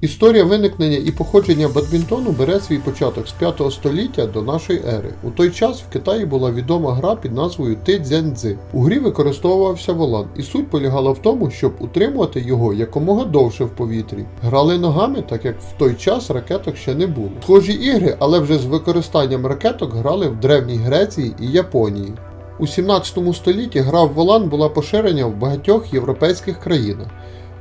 Історія виникнення і походження бадмінтону бере свій початок з 5 століття до нашої ери. У той час в Китаї була відома гра під назвою Ти-дзяньдзи. У грі використовувався волан, і суть полягала в тому, щоб утримувати його якомога довше в повітрі. Грали ногами, так як в той час ракеток ще не було. Схожі ігри, але вже з використанням ракеток грали в Древній Греції і Японії. У 17 столітті гра в волан була поширена в багатьох європейських країнах.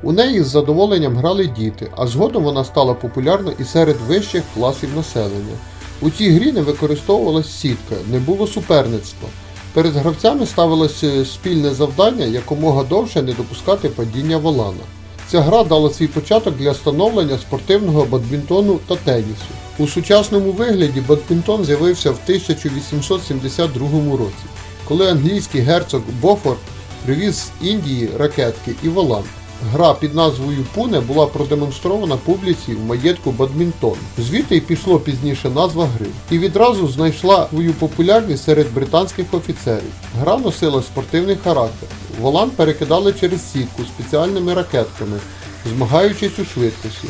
У неї з задоволенням грали діти, а згодом вона стала популярна і серед вищих класів населення. У цій грі не використовувалась сітка, не було суперництва. Перед гравцями ставилося спільне завдання якомога довше не допускати падіння волана. Ця гра дала свій початок для становлення спортивного бадмінтону та тенісу. У сучасному вигляді бадмінтон з'явився в 1872 році, коли англійський герцог Бофорд привіз з Індії ракетки і волан. Гра під назвою Пуне була продемонстрована публіці в маєтку Бадмінтон. Звідти й пішло пізніше назва гри. І відразу знайшла свою популярність серед британських офіцерів. Гра носила спортивний характер. Волан перекидали через сітку спеціальними ракетками, змагаючись у швидкості.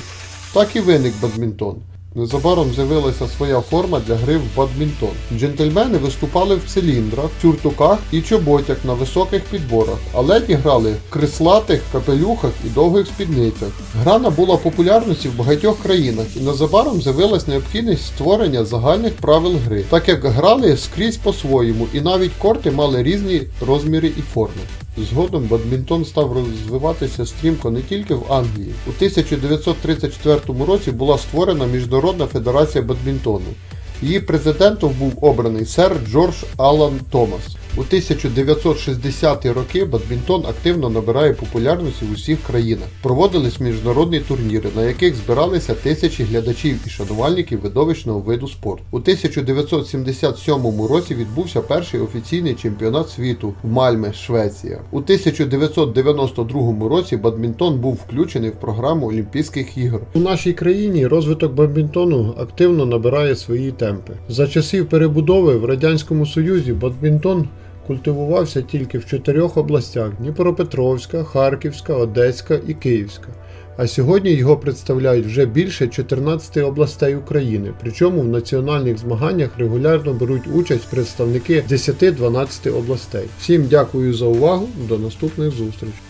Так і виник бадмінтон. Незабаром з'явилася своя форма для гри в бадмінтон. Джентльмени виступали в циліндрах, тюртуках і чоботях на високих підборах, а леді грали в креслатих капелюхах і довгих спідницях. Гра набула популярності в багатьох країнах, і незабаром з'явилась необхідність створення загальних правил гри, так як грали скрізь по-своєму, і навіть корти мали різні розміри і форми. Згодом бадмінтон став розвиватися стрімко не тільки в Англії. У 1934 році була створена Міжнародна федерація бадмінтону. Її президентом був обраний сер Джордж Алан Томас. У 1960-ті роки бадмінтон активно набирає популярності в усіх країнах. Проводились міжнародні турніри, на яких збиралися тисячі глядачів і шанувальників видовищного виду спорту. У 1977 році відбувся перший офіційний чемпіонат світу в Мальме, Швеція. У 1992 році бадмінтон був включений в програму Олімпійських ігор. У нашій країні розвиток бадмінтону активно набирає свої темпи. За часів перебудови в Радянському Союзі бадмінтон культивувався тільки в чотирьох областях: Дніпропетровська, Харківська, Одеська і Київська. А сьогодні його представляють вже більше 14 областей України. Причому в національних змаганнях регулярно беруть участь представники 10-12 областей. Всім дякую за увагу. До наступних зустрічей.